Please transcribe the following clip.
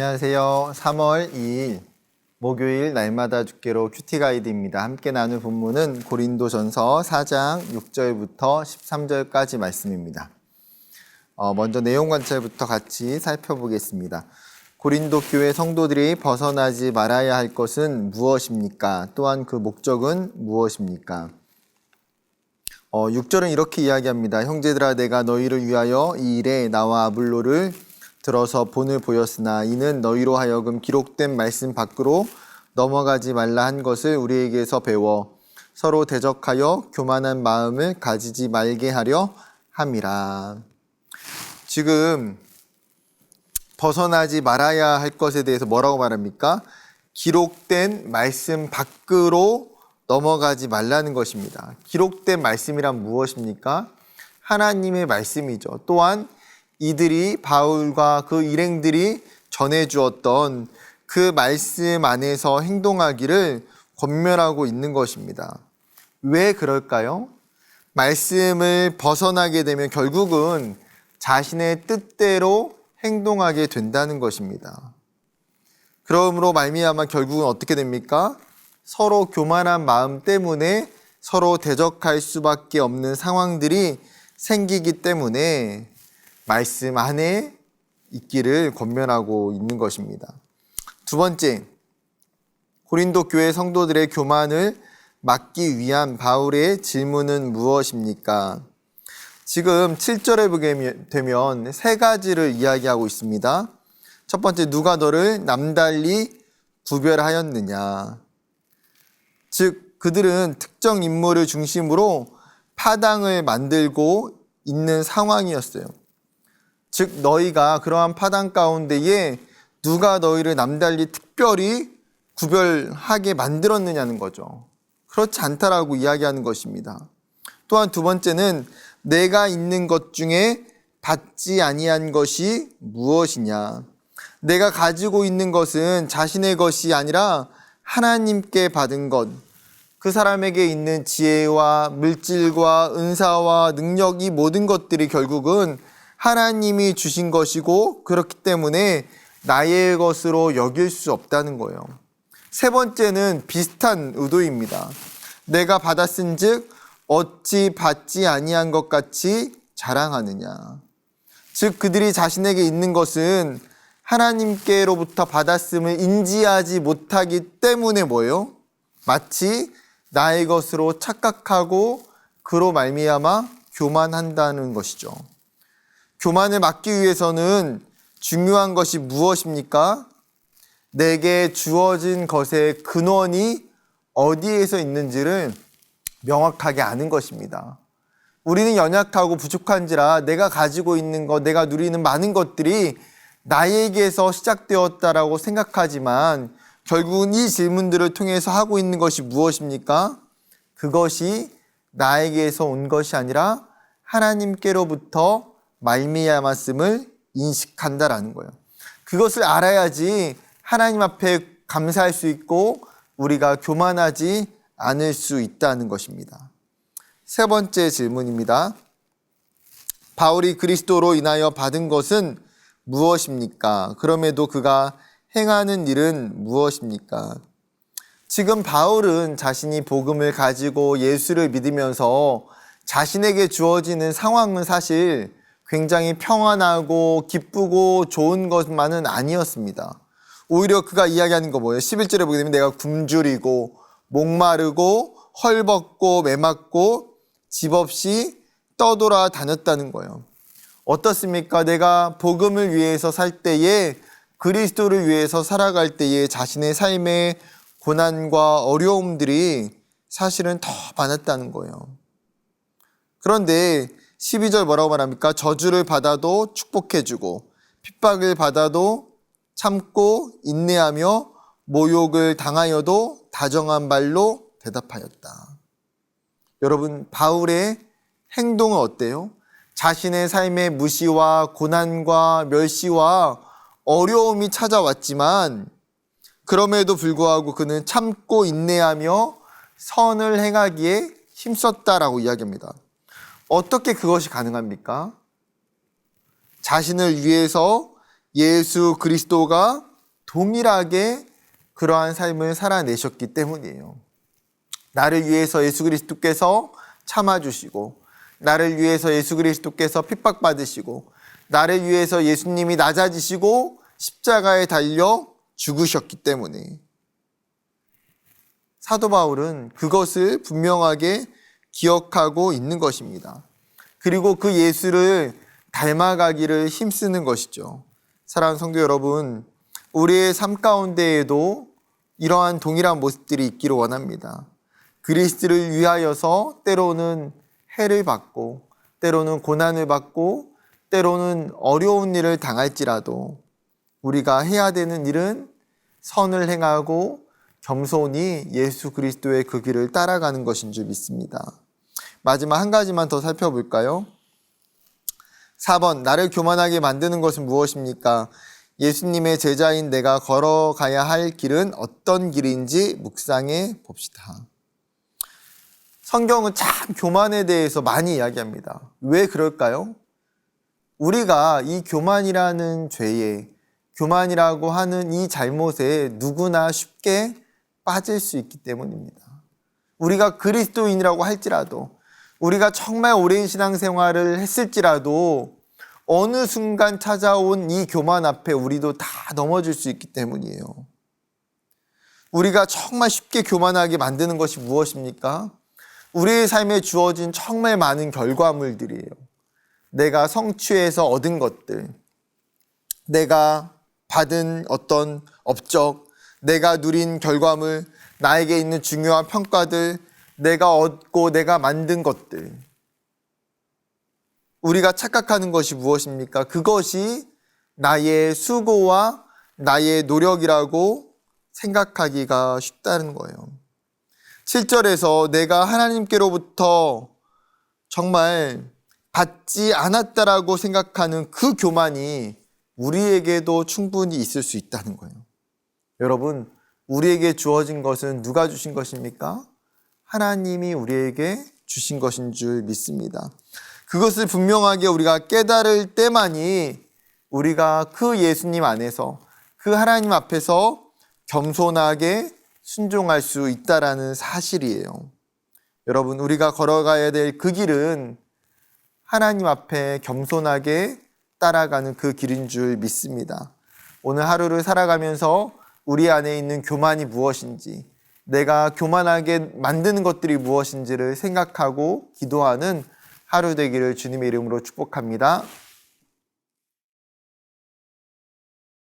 안녕하세요. 3월 2일 목요일 날마다 죽게로 큐티 가이드입니다. 함께 나눌 본문은 고린도전서 4장 6절부터 13절까지 말씀입니다. 어, 먼저 내용 관찰부터 같이 살펴보겠습니다. 고린도 교회 성도들이 벗어나지 말아야 할 것은 무엇입니까? 또한 그 목적은 무엇입니까? 어, 6절은 이렇게 이야기합니다. 형제들아 내가 너희를 위하여 이 일에 나와 아블로를 들어서 본을 보였으나 이는 너희로 하여금 기록된 말씀 밖으로 넘어가지 말라 한 것을 우리에게서 배워 서로 대적하여 교만한 마음을 가지지 말게 하려 함이라. 지금 벗어나지 말아야 할 것에 대해서 뭐라고 말합니까? 기록된 말씀 밖으로 넘어가지 말라는 것입니다. 기록된 말씀이란 무엇입니까? 하나님의 말씀이죠. 또한 이들이 바울과 그 일행들이 전해 주었던 그 말씀 안에서 행동하기를 권면하고 있는 것입니다. 왜 그럴까요? 말씀을 벗어나게 되면 결국은 자신의 뜻대로 행동하게 된다는 것입니다. 그러므로 말미암아 결국은 어떻게 됩니까? 서로 교만한 마음 때문에 서로 대적할 수밖에 없는 상황들이 생기기 때문에 말씀 안에 있기를 권면하고 있는 것입니다. 두 번째, 고린도 교회 성도들의 교만을 막기 위한 바울의 질문은 무엇입니까? 지금 7절에 보게 되면 세 가지를 이야기하고 있습니다. 첫 번째, 누가 너를 남달리 구별하였느냐. 즉, 그들은 특정 인물을 중심으로 파당을 만들고 있는 상황이었어요. 즉, 너희가 그러한 파당 가운데에 누가 너희를 남달리 특별히 구별하게 만들었느냐는 거죠. 그렇지 않다라고 이야기하는 것입니다. 또한 두 번째는 내가 있는 것 중에 받지 아니한 것이 무엇이냐. 내가 가지고 있는 것은 자신의 것이 아니라 하나님께 받은 것. 그 사람에게 있는 지혜와 물질과 은사와 능력 이 모든 것들이 결국은 하나님이 주신 것이고 그렇기 때문에 나의 것으로 여길 수 없다는 거예요. 세 번째는 비슷한 의도입니다. 내가 받았은즉 어찌 받지 아니한 것 같이 자랑하느냐. 즉 그들이 자신에게 있는 것은 하나님께로부터 받았음을 인지하지 못하기 때문에 뭐예요? 마치 나의 것으로 착각하고 그로 말미암아 교만한다는 것이죠. 교만을 막기 위해서는 중요한 것이 무엇입니까? 내게 주어진 것의 근원이 어디에서 있는지를 명확하게 아는 것입니다. 우리는 연약하고 부족한지라 내가 가지고 있는 것, 내가 누리는 많은 것들이 나에게서 시작되었다라고 생각하지만 결국은 이 질문들을 통해서 하고 있는 것이 무엇입니까? 그것이 나에게서 온 것이 아니라 하나님께로부터 말미암았음을 인식한다라는 거예요. 그것을 알아야지 하나님 앞에 감사할 수 있고 우리가 교만하지 않을 수 있다는 것입니다. 세 번째 질문입니다. 바울이 그리스도로 인하여 받은 것은 무엇입니까? 그럼에도 그가 행하는 일은 무엇입니까? 지금 바울은 자신이 복음을 가지고 예수를 믿으면서 자신에게 주어지는 상황은 사실 굉장히 평안하고 기쁘고 좋은 것만은 아니었습니다. 오히려 그가 이야기하는 거 뭐예요? 11절에 보게 되면 내가 굶주리고 목마르고 헐벗고 매맞고 집 없이 떠돌아 다녔다는 거예요. 어떻습니까? 내가 복음을 위해서 살 때에 그리스도를 위해서 살아갈 때에 자신의 삶의 고난과 어려움들이 사실은 더 많았다는 거예요. 그런데 12절 뭐라고 말합니까? 저주를 받아도 축복해주고 핍박을 받아도 참고 인내하며 모욕을 당하여도 다정한 말로 대답하였다. 여러분, 바울의 행동은 어때요? 자신의 삶의 무시와 고난과 멸시와 어려움이 찾아왔지만 그럼에도 불구하고 그는 참고 인내하며 선을 행하기에 힘썼다라고 이야기합니다. 어떻게 그것이 가능합니까? 자신을 위해서 예수 그리스도가 동일하게 그러한 삶을 살아내셨기 때문이에요. 나를 위해서 예수 그리스도께서 참아주시고, 나를 위해서 예수 그리스도께서 핍박받으시고, 나를 위해서 예수님이 낮아지시고, 십자가에 달려 죽으셨기 때문에. 사도 바울은 그것을 분명하게 기억하고 있는 것입니다. 그리고 그 예수를 닮아가기를 힘쓰는 것이죠. 사랑하는 성도 여러분, 우리의 삶 가운데에도 이러한 동일한 모습들이 있기를 원합니다. 그리스도를 위하여서 때로는 해를 받고, 때로는 고난을 받고, 때로는 어려운 일을 당할지라도 우리가 해야 되는 일은 선을 행하고 겸손히 예수 그리스도의 그 길을 따라가는 것인 줄 믿습니다. 마지막 한 가지만 더 살펴볼까요? 4번, 나를 교만하게 만드는 것은 무엇입니까? 예수님의 제자인 내가 걸어가야 할 길은 어떤 길인지 묵상해 봅시다. 성경은 참 교만에 대해서 많이 이야기합니다. 왜 그럴까요? 우리가 이 교만이라는 죄에, 교만이라고 하는 이 잘못에 누구나 쉽게 빠질 수 있기 때문입니다. 우리가 그리스도인이라고 할지라도, 우리가 정말 오랜 신앙생활을 했을지라도, 어느 순간 찾아온 이 교만 앞에 우리도 다 넘어질 수 있기 때문이에요. 우리가 정말 쉽게 교만하게 만드는 것이 무엇입니까? 우리의 삶에 주어진 정말 많은 결과물들이에요. 내가 성취해서 얻은 것들, 내가 받은 어떤 업적, 내가 누린 결과물, 나에게 있는 중요한 평가들, 내가 얻고 내가 만든 것들. 우리가 착각하는 것이 무엇입니까? 그것이 나의 수고와 나의 노력이라고 생각하기가 쉽다는 거예요. 7절에서 내가 하나님께로부터 정말 받지 않았다라고 생각하는 그 교만이 우리에게도 충분히 있을 수 있다는 거예요. 여러분, 우리에게 주어진 것은 누가 주신 것입니까? 하나님이 우리에게 주신 것인 줄 믿습니다. 그것을 분명하게 우리가 깨달을 때만이 우리가 그 예수님 안에서 그 하나님 앞에서 겸손하게 순종할 수 있다라는 사실이에요. 여러분, 우리가 걸어가야 될 그 길은 하나님 앞에 겸손하게 따라가는 그 길인 줄 믿습니다. 오늘 하루를 살아가면서 우리 안에 있는 교만이 무엇인지, 내가 교만하게 만드는 것들이 무엇인지를 생각하고 기도하는 하루 되기를 주님의 이름으로 축복합니다.